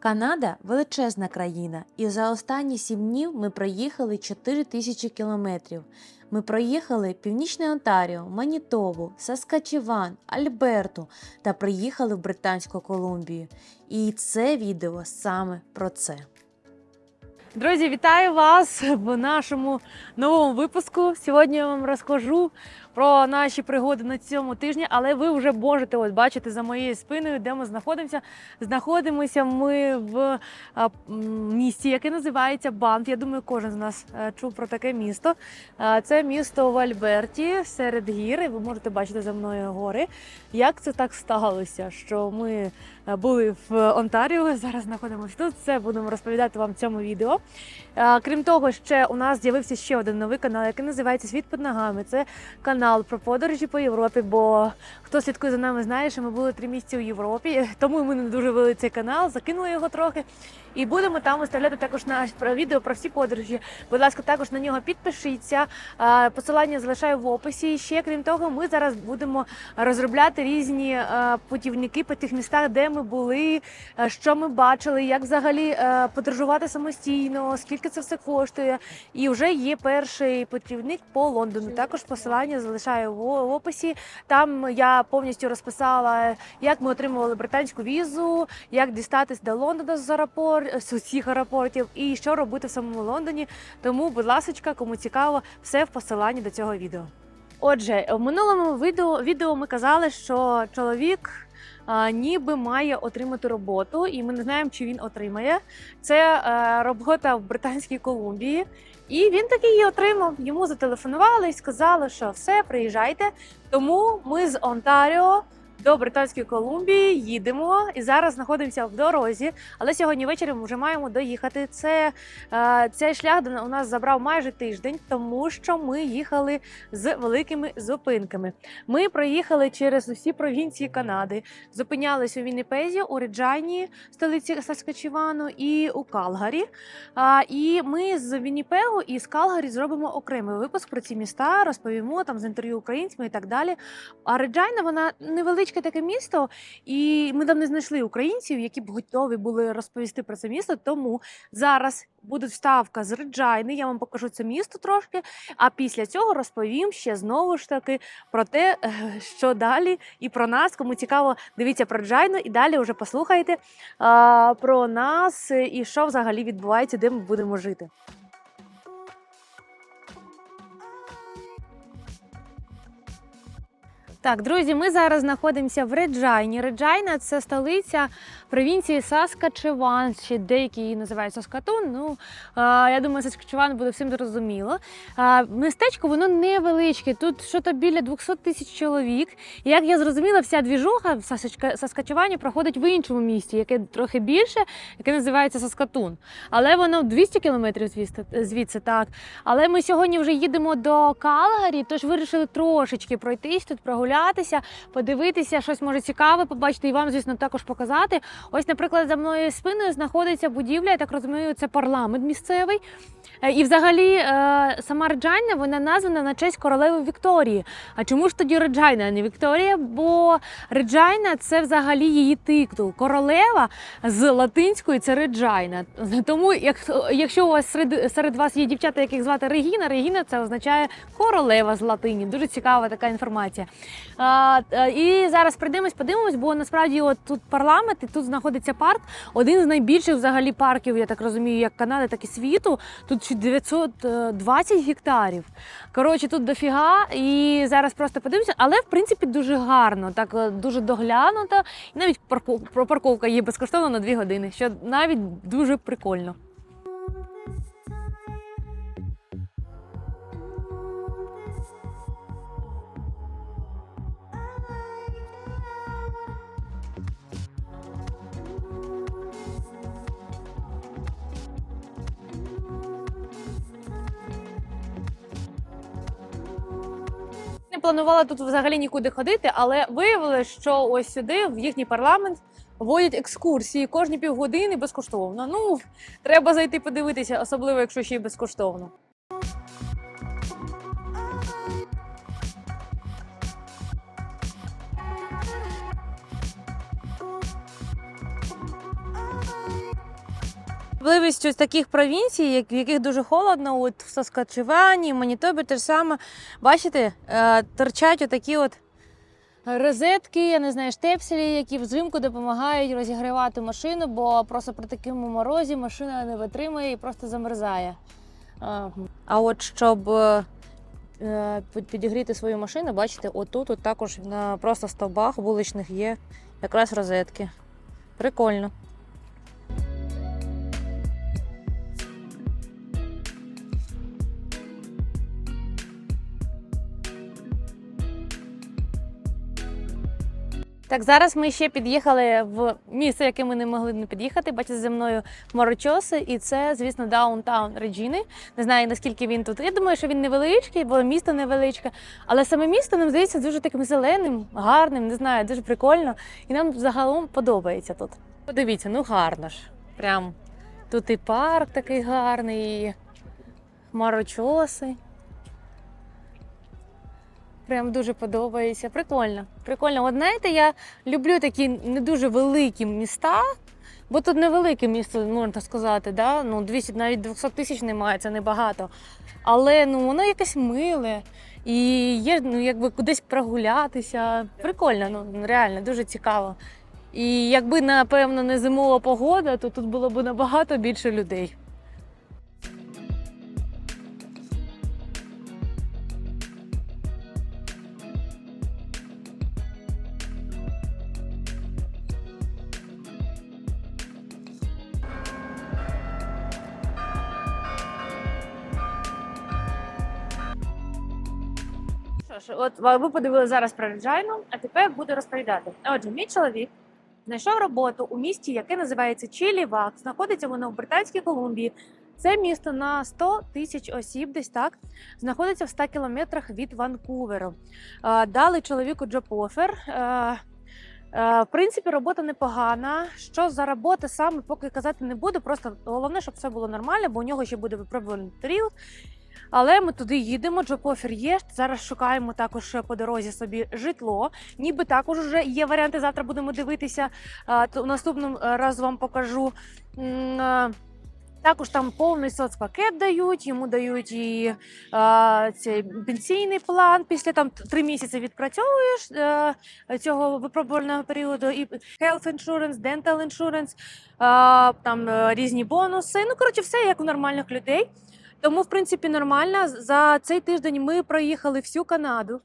Канада величезна країна, і за останні сім днів ми проїхали 4 тисячі кілометрів. Ми проїхали Північне Онтаріо, Манітову, Саскачеван, Альберту та приїхали в Британську Колумбію. І це відео саме про це. Друзі, вітаю вас в нашому новому випуску. Сьогодні я вам розкажу про наші пригоди на цьому тижні, але ви вже можете ось бачити за моєю спиною, де ми знаходимося. Знаходимося ми в місті, яке називається Банф. Я думаю, кожен з нас е, чув про таке місто. Це місто в Альберті серед гір. і Ви можете бачити за мною гори. Як це так сталося, що ми е, були в Онтаріо, зараз знаходимося тут. Це будемо розповідати вам в цьому відео. Е, Крім того, ще у нас з'явився ще один новий канал, який називається Світ під ногами. Це канал про подорожі по Європі. Бо хто слідкує за нами, знає, що ми були три місяці у Європі, тому ми не дуже вели цей канал, закинули його трохи. І будемо там виставляти також наш про відео про всі подорожі. Будь ласка, також на нього підпишіться. Посилання залишаю в описі. І ще крім того, ми зараз будемо розробляти різні е, путівники по тих містах, де ми були, е, що ми бачили, як взагалі е, подорожувати самостійно, скільки це все коштує. І вже є перший путівник по Лондону. Також посилання залишаю в описі. Там я повністю розписала, як ми отримували британську візу, як дістатись до Лондона з аеропорт, з усіх аеропортів, і що робити в самому Лондоні. Тому, будь ласка, кому цікаво, все в посиланні до цього відео. Отже, в минулому відео, відео ми казали, що чоловік ніби має отримати роботу, і ми не знаємо, чи він отримає. Це е, робота в Британській Колумбії. І він таки її отримав. Йому зателефонували і сказали, що все, приїжджайте. Тому ми з Онтаріо до Британської Колумбії їдемо і зараз знаходимося в дорозі. Але сьогодні ввечері ми вже маємо доїхати. Це е, цей шлях у нас забрав майже тиждень, тому що ми їхали з великими зупинками. Ми проїхали через усі провінції Канади, зупинялись у Вінніпезі, у Реджайні, столиці Саскачевану, і у Калгарі. І ми з Вінніпегу і з Калгарі зробимо окремий випуск про ці міста, розповімо там з інтерв'ю українцями і так далі. А Реджайна вона невеличке таке місто, і ми там не знайшли українців, які б готові були розповісти про це місто. Тому зараз буде вставка з Реджайни. Я вам покажу це місто трошки. А після цього розповім ще знову ж таки про те, е, що далі, і про нас. Кому цікаво, дивіться про Реджайну, і далі вже послухайте а, про нас і що взагалі відбувається, де ми будемо жити. Так, друзі, ми зараз знаходимося в Реджайні. Реджайна це столиця провінції Саскачеван, ще деякі її називають Саскатун. Ну я думаю, Саскачеван буде всім зрозуміло. Містечко воно невеличке. Тут щось біля 200 тисяч чоловік. І як я зрозуміла, вся двіжуха в Саскачевані проходить в іншому місті, яке трохи більше, яке називається Саскатун. Але воно 200 кілометрів звідси, звідси так. Але ми сьогодні вже їдемо до Калгарі, тож вирішили трошечки пройтись тут, прогулятися, подивитися, щось може цікаве, побачити і вам, звісно, також показати. Ось, наприклад, за мною спиною знаходиться будівля, я так розумію, це парламент місцевий. Е, І взагалі е, сама Реджайна вона названа на честь королеви Вікторії. А чому ж тоді Реджайна, а не Вікторія? Бо Реджайна це взагалі її титул. Королева з латинської це Реджайна. Тому, як, якщо у вас серед, серед вас є дівчата, яких звати Регіна, Регіна це означає королева з латині. Дуже цікава така інформація. Е, і зараз прийдемось, подивимось, бо насправді от тут парламент, і тут знаходиться парк. Один з найбільших взагалі парків, я так розумію, як Канади, так і світу. Тут 920 гектарів. Коротше, тут дофіга, і зараз просто подивимося, але в принципі дуже гарно, так е, дуже доглянуто. І навіть парковка є безкоштовно на 2 години, що навіть дуже прикольно. Планувала тут взагалі нікуди ходити, але виявилось, що ось сюди, в їхній парламент, водять екскурсії кожні півгодини безкоштовно. Ну, треба зайти подивитися, особливо якщо ще й безкоштовно. Особливість ось таких провінцій, в яких дуже холодно, от в Саскачевані, Манітобі те ж саме. Бачите, е, торчать отакі от розетки, я не знаю, штепселі, які взимку допомагають розігрівати машину, бо просто при такому морозі машина не витримує і просто замерзає. А, от щоб е, під- підігріти свою машину, бачите, отут от також на просто стовбах вуличних є якраз розетки. Прикольно. Так, зараз ми ще під'їхали в місце, яке ми не могли не під'їхати. Бачите, зі мною Морочоси, і це, звісно, даунтаун Реджіни. Не знаю, наскільки він тут. Я думаю, що він невеличкий, бо місто невеличке. Але саме місто нам здається дуже таким зеленим, гарним, не знаю, дуже прикольно. І нам загалом подобається тут. Подивіться, ну гарно ж. Прям тут і парк такий гарний, і хмарочоси. Прям дуже подобається. Прикольно. Прикольно. От знаєте, я люблю такі не дуже великі міста, бо тут невелике місто, можна сказати, да? ну, 200, навіть 200 тисяч немає, це небагато. Але ну, воно якесь миле. І є ну, якби кудись прогулятися. Прикольно, ну реально, дуже цікаво. І якби, напевно, не зимова погода, то тут було б набагато більше людей. Що ж, от ви подивилися зараз про Реджайну, а тепер буду розповідати. Отже, мій чоловік знайшов роботу у місті, яке називається Чілівак. Знаходиться воно в Британській Колумбії. Це місто на 100 тисяч осіб, десь так знаходиться в 100 кілометрах від Ванкуверу. Дали чоловіку джоб-офер. Е, В принципі, робота непогана. Що за робота саме, поки казати не буду. Просто головне, щоб все було нормально, бо у нього ще буде випробувальний період. Але ми туди їдемо. Джоб-офер є. Зараз шукаємо також по дорозі собі житло. Ніби також вже є варіанти. Завтра будемо дивитися. То Наступним е, раз вам покажу. Е, Також там повний соцпакет дають, йому дають і а, цей пенсійний план. Після там три місяці відпрацьовуєш е, цього випробувального періоду. І health insurance, dental insurance, а, там е, різні бонуси. Ну коротше, все як у нормальних людей. Тому, в принципі, нормально. За цей тиждень ми проїхали всю Канаду.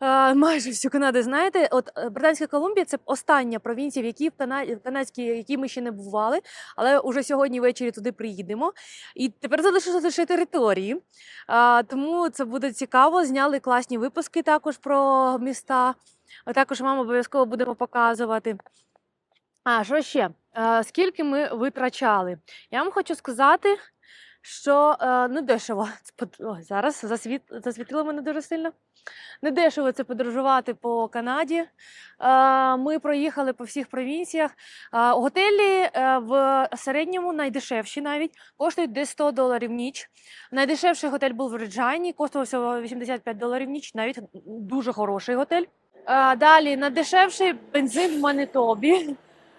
Е, Майже всю Канаду, знаєте, от е, Британська Колумбія це остання провінція, в якій в канадській, в якій ми ще не бували, але вже сьогодні ввечері туди приїдемо. І тепер залишилося лише території. А, Тому це буде цікаво. Зняли класні випуски також про міста. Також вам обов'язково будемо показувати. А що ще? Е, Скільки ми витрачали? Я вам хочу сказати, що е, ну дешево. Ой, зараз засвіт... засвітило мене дуже сильно. Не дешево це подорожувати по Канаді. Е, Ми проїхали по всіх провінціях. Е, Готелі е, в середньому найдешевші навіть коштують десь 100 доларів ніч. Найдешевший готель був в Реджайні, коштував всього 85 доларів ніч, навіть дуже хороший готель. Е, Далі найдешевший бензин в Манитобі.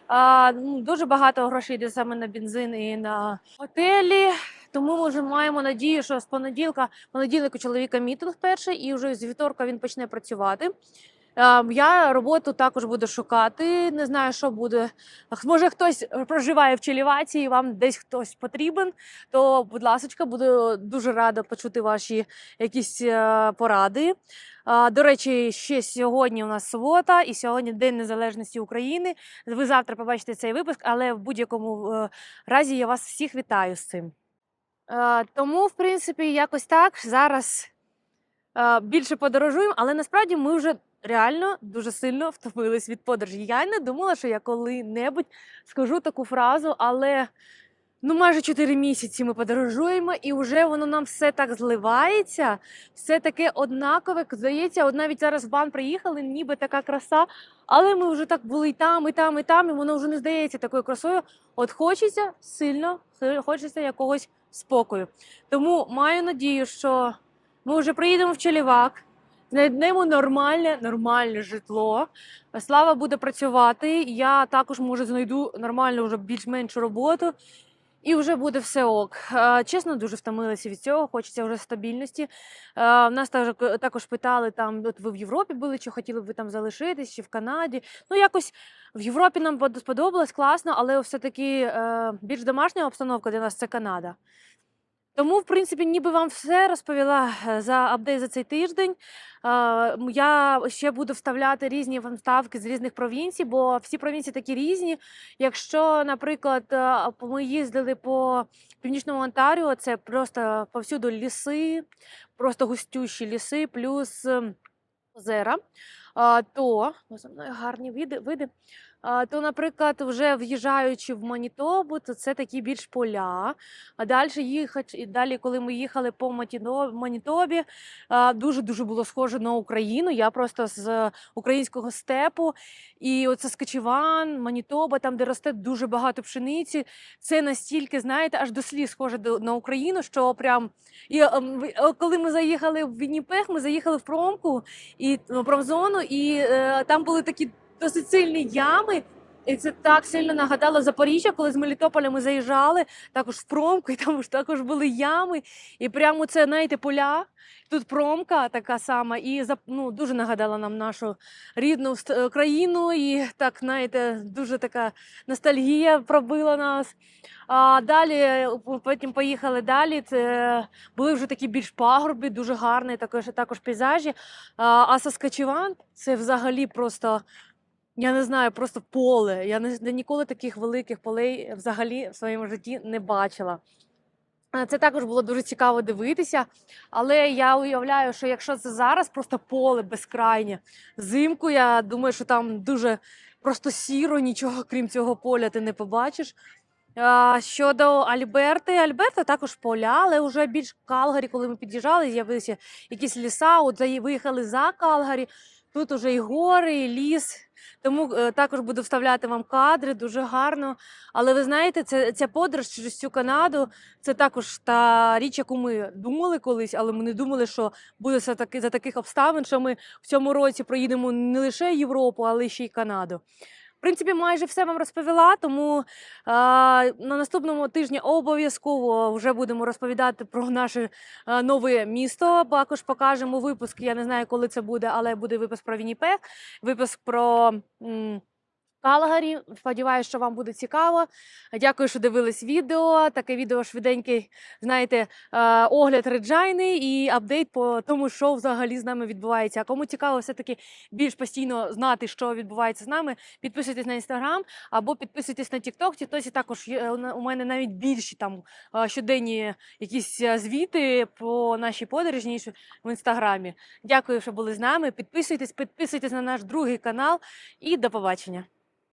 А, ну, дуже багато грошей йде саме на бензин і на готелі. Тому ми вже маємо надію, що з понеділка, понеділок у чоловіка мітинг перший, і вже з вівторка він почне працювати. Е, Я роботу також буду шукати. Не знаю, що буде. Може, хтось проживає в Челіваці і вам десь хтось потрібен, то, будь ласка, буду дуже рада почути ваші якісь е, поради. До речі, ще сьогодні у нас субота, і сьогодні День Незалежності України. Ви завтра побачите цей випуск, але в будь-якому е, разі я вас всіх вітаю з цим. Е, Тому, в принципі, якось так. Зараз е, більше подорожуємо, але насправді ми вже реально дуже сильно втомились від подорожі. Я не думала, що я коли-небудь скажу таку фразу, але ну майже 4 місяці ми подорожуємо, і вже воно нам все так зливається, все таке однакове. Здається, от навіть зараз в бан приїхали, ніби така краса, але ми вже так були і там, і там, і там, і воно вже не здається такою красою. От хочеться сильно, хочеться якогось спокою. Тому маю надію, що ми вже приїдемо в Челівак, знайдемо нормальне, нормальне житло. Слава буде працювати. Я також може знайду нормальну вже більш-меншу роботу. І вже буде все ок. Чесно, дуже втомилася від цього, хочеться вже стабільності. Нас також, також питали, там, от ви в Європі були, чи хотіли б ви там залишитись, чи в Канаді. Ну, якось в Європі нам сподобалось класно, але все-таки е, більш домашня обстановка для нас це Канада. Тому, в принципі, ніби вам все розповіла е, за апдейт за цей тиждень. Я ще буду вставляти різні вам ставки з різних провінцій, бо всі провінції такі різні. Якщо, наприклад, е, ми їздили по північному Онтаріо, це просто повсюду ліси, просто густющі ліси, плюс озера, то ну, гарні види, то, наприклад, вже в'їжджаючи в Манітобу, то це такі більш поля. А далі їхати, і далі, коли ми їхали по Манітобі, дуже-дуже було схоже на Україну. Я просто з українського степу. І оце Скачеван, Манітоба, там, де росте дуже багато пшениці. Це настільки, знаєте, аж до сліз схоже на Україну, що прям. І ем, коли ми заїхали в Вінніпех, ми заїхали в промку і ну, промзону, і е, там були такі досить сильні ями. І це так сильно нагадало Запоріжжя, коли з Мелітополя ми заїжджали, також в промку, і там ж також були ями. І прямо це, знаєте, поля. Тут промка така сама, і ну, дуже нагадала нам нашу рідну е, країну. І так, знаєте, дуже така ностальгія пробила нас. А далі е, потім поїхали далі. Це були вже такі більш пагорби, дуже гарні також, також пейзажі. А Саскачеван це взагалі просто. Я не знаю, просто поле. Я не, ніколи таких великих полей взагалі в своєму житті не бачила. Це також було дуже цікаво дивитися, але я уявляю, що якщо це зараз просто поле безкрайнє, взимку, я думаю, що там дуже просто сіро, нічого крім цього поля ти не побачиш. Щодо Альберти, Альберта також поля, але вже більш Калгарі, коли ми під'їжджали, з'явилися якісь ліса. От виїхали за Калгарі. Тут уже і гори, і ліс. Тому е, також буду вставляти вам кадри, дуже гарно. Але ви знаєте, це, ця подорож через цю Канаду це також та річ, яку ми думали колись, але ми не думали, що буде за таких обставин, що ми в цьому році проїдемо не лише Європу, але ще й Канаду. Принципі, майже все вам розповіла, тому е, на наступному тижні обов'язково вже будемо розповідати про наше е, нове місто. Також покажемо випуск. Я не знаю, коли це буде, але буде випуск про Вінніпех, випуск про. м, Калгарі. Сподіваюся, що вам буде цікаво. Дякую, що дивились відео. Таке відео швиденький, знаєте, е, огляд Реджайни і апдейт по тому, що взагалі з нами відбувається. А кому цікаво все-таки більш постійно знати, що відбувається з нами, підписуйтесь на інстаграм або підписуйтесь на Тікток. Тіктосі також у мене навіть більші там е, щоденні якісь е, звіти по нашій подорожі, в інстаграмі. Дякую, що були з нами. Підписуйтесь, підписуйтесь на наш другий канал і до побачення.